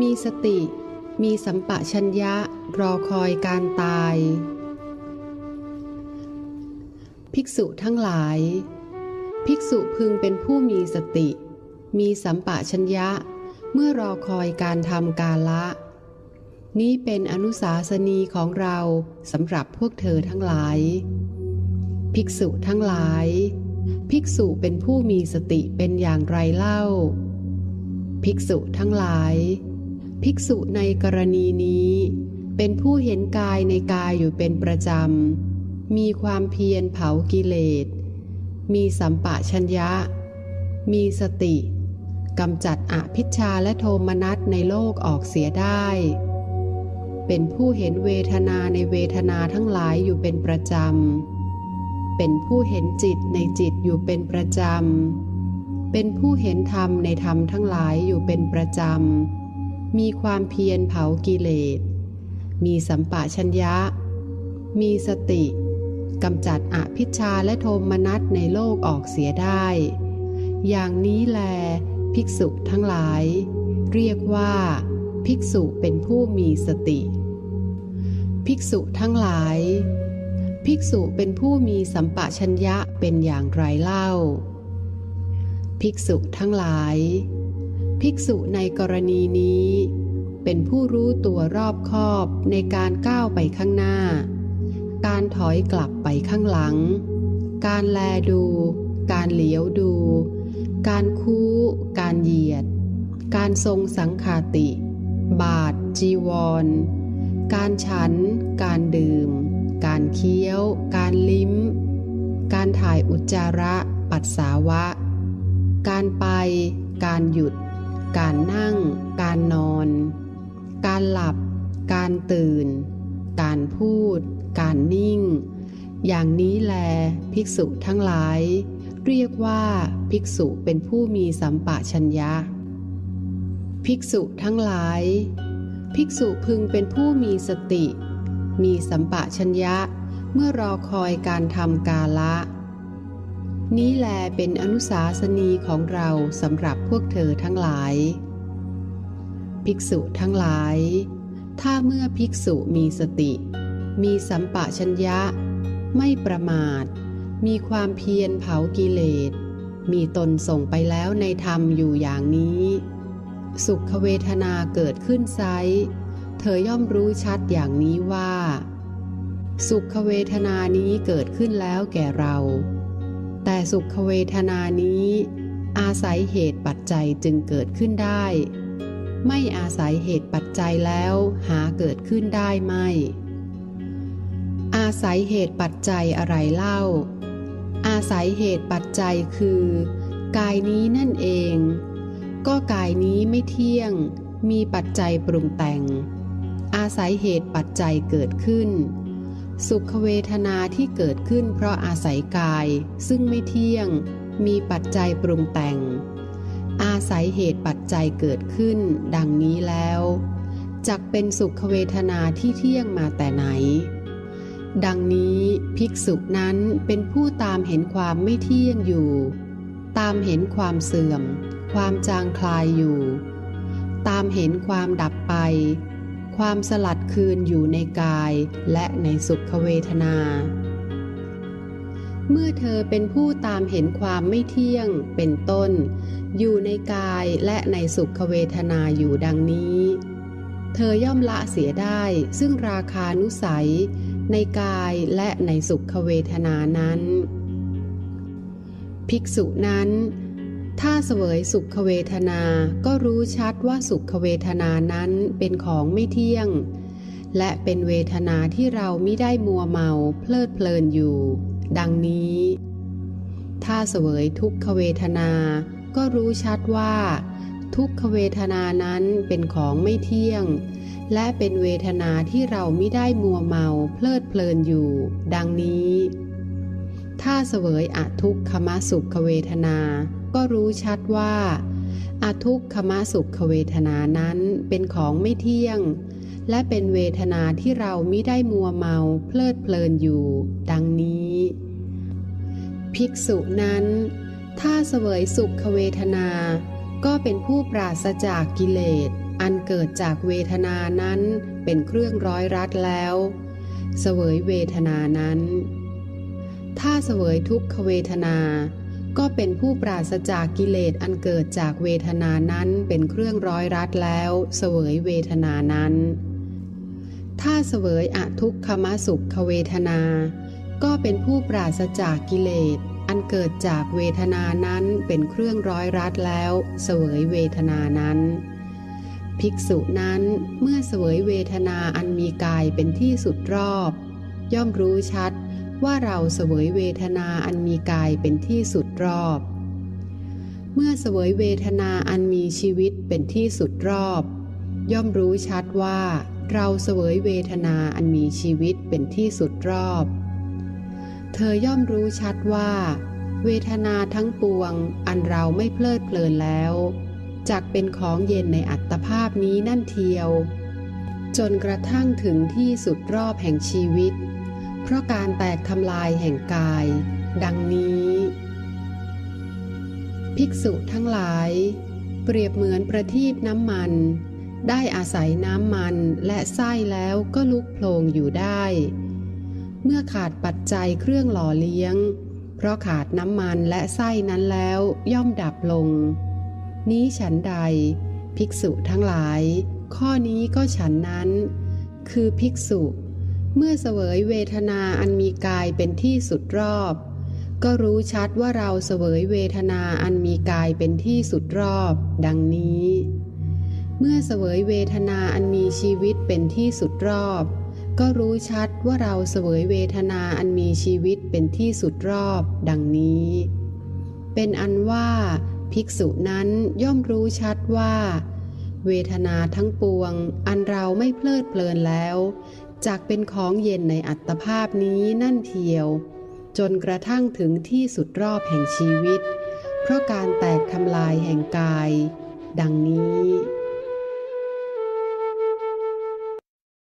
มีสติ มีสัมปะชัญญะรอคอยการตาย ภิกษุทั้งหลาย ภิกษุพึงเป็นผู้มีสติ มีสัมปะชัญญะ เมื่อรอคอยการทำกาละ นี้เป็นอนุสาสนีของเราสำหรับพวกเธอทั้งหลาย ภิกษุทั้งหลาย ภิกษุเป็นผู้มีสติเป็นอย่างไรเล่า ภิกษุทั้งหลาย ภิกษุในกรณีนี้ เป็นผู้เห็นกายในกายอยู่เป็นประจำ มีความเพียรเผากิเลส มีสัมปะชัญญะ มีสติกำจัดอภิชาและโทมนัสในโลกออกเสียได้ เป็นผู้เห็นเวทนาในเวทนาทั้งหลายอยู่เป็นประจำ เป็นผู้เห็นจิตในจิตอยู่เป็นประจำ เป็นผู้เห็นธรรมในธรรมทั้งหลายอยู่เป็นประจำ มีความเพียรเผากิเลส มีสัมปะชัญญะ มีสติกำจัดอภิชาและโทมนัสในโลกออกเสียได้ อย่างนี้แล ภิกษุทั้งหลาย เรียกว่า ภิกษุเป็นผู้มีสติ ภิกษุทั้งหลาย ภิกษุเป็นผู้มีสัมปะชัญญะเป็นอย่างไรเล่า ภิกษุทั้งหลาย ภิกษุในกรณีนี้ เป็นผู้รู้ตัวรอบคอบในการก้าวไปข้างหน้า การถอยกลับไปข้างหลัง การแลดู การเหลียวดู การคู้ การเหยียด การทรงสังขาติ บาท จีวร การฉัน การดื่ม การเคี้ยว การลิ้ม การถ่ายอุจจาระ ปัสสาวะ การไป การหยุด การนั่ง การนอน การหลับ การตื่น การพูด การนิ่ง อย่างนี้แลภิกษุทั้งหลาย เรียกว่าภิกษุเป็นผู้มีสัมปะชัญญะ ภิกษุทั้งหลาย ภิกษุพึงเป็นผู้มีสติ มีสัมปะชัญญะเมื่อรอคอยการทำกาละ นี้แลเป็นอนุสาสนีของเราสำหรับพวกเธอทั้งหลาย ภิกษุทั้งหลาย ถ้าเมื่อภิกษุมีสติ มีสัมปะชัญญะ ไม่ประมาท มีความเพียรเผากิเลส มีตนส่งไปแล้วในธรรมอยู่อย่างนี้ สุขเวทนาเกิดขึ้นไซเธอย่อมรู้ชัดอย่างนี้ว่า สุขเวทนานี้เกิดขึ้นแล้วแก่เรา แต่สุขเวทนานี้ อาศัยเหตุปัจจัยจึงเกิดขึ้นได้ ไม่อาศัยเหตุปัจจัยแล้วหาเกิดขึ้นได้ไม่ อาศัยเหตุปัจจัยอะไรเล่า อาศัยเหตุปัจจัยคือ กายนี้นั่นเอง ก็กายนี้ไม่เที่ยง มีปัจจัยปรุงแต่ง อาศัยเหตุปัจจัยเกิดขึ้น สุขเวทนาที่เกิดขึ้นเพราะอาศัยกาย ซึ่งไม่เที่ยง มีปัจจัยปรุงแต่ง อาศัยเหตุปัจจัยเกิดขึ้น ดังนี้แล้วจักเป็นสุขเวทนาที่เที่ยงมาแต่ไหน ดังนี้ภิกษุนั้นเป็นผู้ตามเห็นความไม่เที่ยงอยู่ ตามเห็นความเสื่อม ความจางคลายอยู่ ตามเห็นความดับไป ความสลัดคืนอยู่ในกายและในสุขเวทนา เมื่อเธอเป็นผู้ตามเห็นความไม่เที่ยงเป็นต้น อยู่ในกายและในสุขเวทนาอยู่ดังนี้ เธอย่อมละเสียได้ซึ่งราคานุสัย ในกายและในสุขเวทนานั้น ภิกษุนั้น ถ้าเสวยสุขเวทนา ก็รู้ชัดว่าสุขเวทนานั้นเป็นของไม่เที่ยง และเป็นเวทนาที่เราไม่ได้มัวเมาเพลิดเพลินอยู่ ดังนี้ ถ้าเสวยทุกขเวทนา ก็รู้ชัดว่า ทุกขเวทนานั้นเป็นของไม่เที่ยง และเป็นเวทนาที่เราไม่ได้มัวเมาเพลิดเพลินอยู่ ดังนี้ ถ้าเสวยอทุกขมสุขเวทนา ก็รู้ชัดว่าอทุกขมสุขเวทนานั้นเป็นของไม่เที่ยง และเป็นเวทนาที่เราม่ได้มัวเมาเพลิดเพลินอยู่ ดังนี้ ภิกษุนั้น ถ้าเสวยสุขเวทนา ก็เป็นผู้ปราศจากกิเลส อันเกิดจากเวทนานั้นเป็นเครื่องร้อยรัดแล้ว เสวยเวทนานั้น ถ้าเสวยทุกขเวทนา ก็เป็นผู้ปราศจากกิเลสอันเกิดจากเวทนานั้นเป็นเครื่องร้อยรัดแล้วเสวยเวทนานั้น ถ้าเสวยอทุกขมสุขเวทนา ก็เป็นผู้ปราศจากกิเลสอันเกิดจากเวทนานั้นเป็นเครื่องร้อยรัดแล้วเสวยเวทนานั้น ภิกษุนั้นเมื่อเสวยเวทนาอันมีกายเป็นที่สุดรอบ ย่อมรู้ชัด ว่าเราเสวยเวทนาอันมีกายเป็นที่สุดรอบ เมื่อเสวยเวทนาอันมีชีวิตเป็นที่สุดรอบ ย่อมรู้ชัดว่า เราเสวยเวทนาอันมีชีวิตเป็นที่สุดรอบ เธอย่อมรู้ชัดว่า เวทนาทั้งปวงอันเราไม่เพลิดเพลินแล้วจักเป็นของเย็นในอัตภาพนี้นั่นเทียว จนกระทั่งถึงที่สุดรอบแห่งชีวิต เพราะการแตกทำลายแห่งกาย ดังนี้ ภิกษุทั้งหลาย เปรียบเหมือนประทีปน้ำมัน ได้อาศัยน้ำมันและไส้แล้วก็ลุกโผลงอยู่ได้ เมื่อขาดปัจจัยเครื่องหล่อเลี้ยง เพราะขาดน้ำมันและไส้นั้นแล้วย่อมดับลง นี้ฉันใด ภิกษุทั้งหลาย ข้อนี้ก็ฉันนั้น คือภิกษุ เมื่อเสวยเวทนาอันมีกายเป็นที่สุดรอบ ก็รู้ชัดว่าเราเสวยเวทนาอันมีกายเป็นที่สุดรอบ ดังนี้ เมื่อเสวยเวทนาอันมีชีวิตเป็นที่สุดรอบ ก็รู้ชัดว่าเราเสวยเวทนาอันมีชีวิตเป็นที่สุดรอบ ดังนี้ เป็นอันว่า ภิกษุนั้นย่อมรู้ชัดว่า เวทนาทั้งปวง อันเราไม่เพลิดเพลินแล้ว จากเป็นของเย็นในอัตภาพนี้นั่นเทียว จนกระทั่งถึงที่สุดรอบแห่งชีวิต เพราะการแตกทำลายแห่งกาย ดังนี้